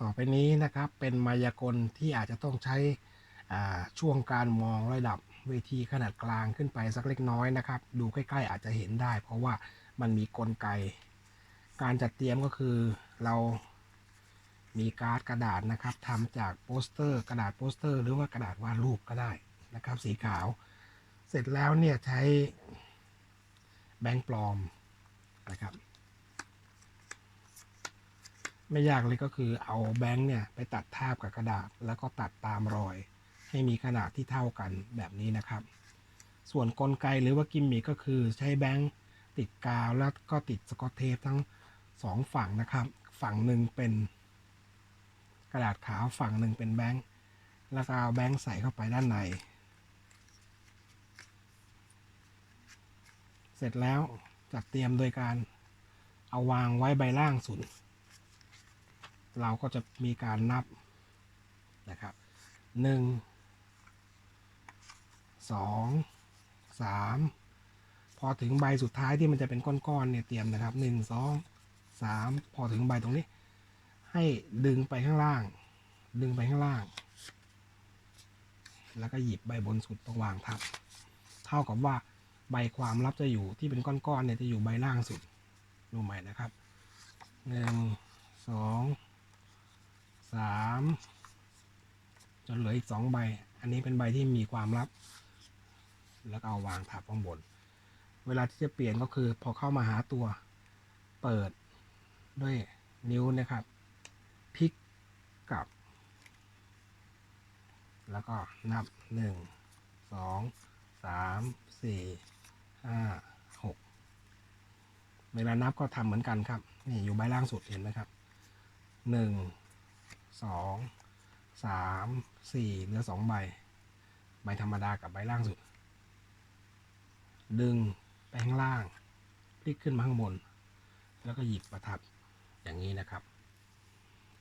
ต่อไปนี้นะครับเป็นมายากลที่อาจจะต้องใช้ช่วงการมองระดับเวทีขนาดกลางขึ้นไปสักเล็กน้อยนะครับ ดูใกล้ๆอาจจะเห็นได้ เพราะว่ามันมีกลไก การจัดเตรียมก็คือเรามีการ์ดกระดาษนะครับทำจากโปสเตอร์ กระดาษโปสเตอร์ หรือว่ากระดาษวาดรูปก็ได้นะครับ สีขาว เสร็จแล้วเนี่ยใช้แบงค์ปลอมนะครับ ไม่ยากเลยก็คือเอาแบงค์เนี่ยไปตัดทาบกับกระดาษ แล้วก็ตัดตามรอย ให้มีขนาดที่เท่ากันแบบนี้นะครับ ส่วนกลไกหรือว่ากิมมิคก็คือใช้แบงค์ติดกาวแล้วก็ติดสกอตเทปทั้งสองฝั่งนะครับ ฝั่งหนึ่งเป็นกระดาษขาวฝั่งหนึ่งเป็นแบงค์แล้วก็เอาแบงค์ใส่เข้าไปด้านใน เสร็จแล้วจัดเตรียมโดยการเอาวางไว้ใบล่างสุด เราก็จะมีการนับนะครับหนึ่งสองสามพอถึงใบสุดท้ายที่มันจะเป็นก้อนๆเนี่ยเตรียมนะครับหนึ่งสองสามพอถึงใบตรงนี้ ให้ดึงไปข้างล่าง ดึงไปข้างล่าง แล้วก็หยิบใบบนสุดต้องวางทับ เท่ากับว่าใบความลับจะอยู่ที่เป็นก้อนๆเนี่ยจะอยู่ใบล่างสุดดูใหม่นะครับหนึ่งสอง สามจนเหลืออีกสองใบ อันนี้เป็นใบที่มีความลับ แล้วก็เอาวางทับข้างบน เวลาที่จะเปลี่ยนก็คือ พอเข้ามาหาตัว เปิดด้วยนิ้วนะครับพลิกกลับ แล้วก็นับหนึ่งสองสามสี่ห้าหกเวลานับก็ทำเหมือนกันครับ นี่อยู่ใบล่างสุดเห็นไหมครับหนึ่ง สองสามสี่เหลือสองใบ ใบธรรมดากับใบล่างสุด ดึงไปข้างล่างพลิกขึ้นมาข้างบน แล้วก็หยิบประทับอย่างนี้นะครับ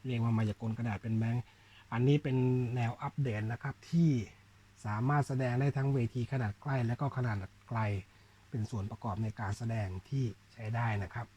เรียกว่ามายากลกระดาษเป็นแบงค์อันนี้เป็นแนวอัปเดตนะครับที่สามารถแสดงได้ทั้งเวทีขนาดใกล้และก็ขนาดไกลเป็นส่วนประกอบในการแสดงที่ใช้ได้นะครับ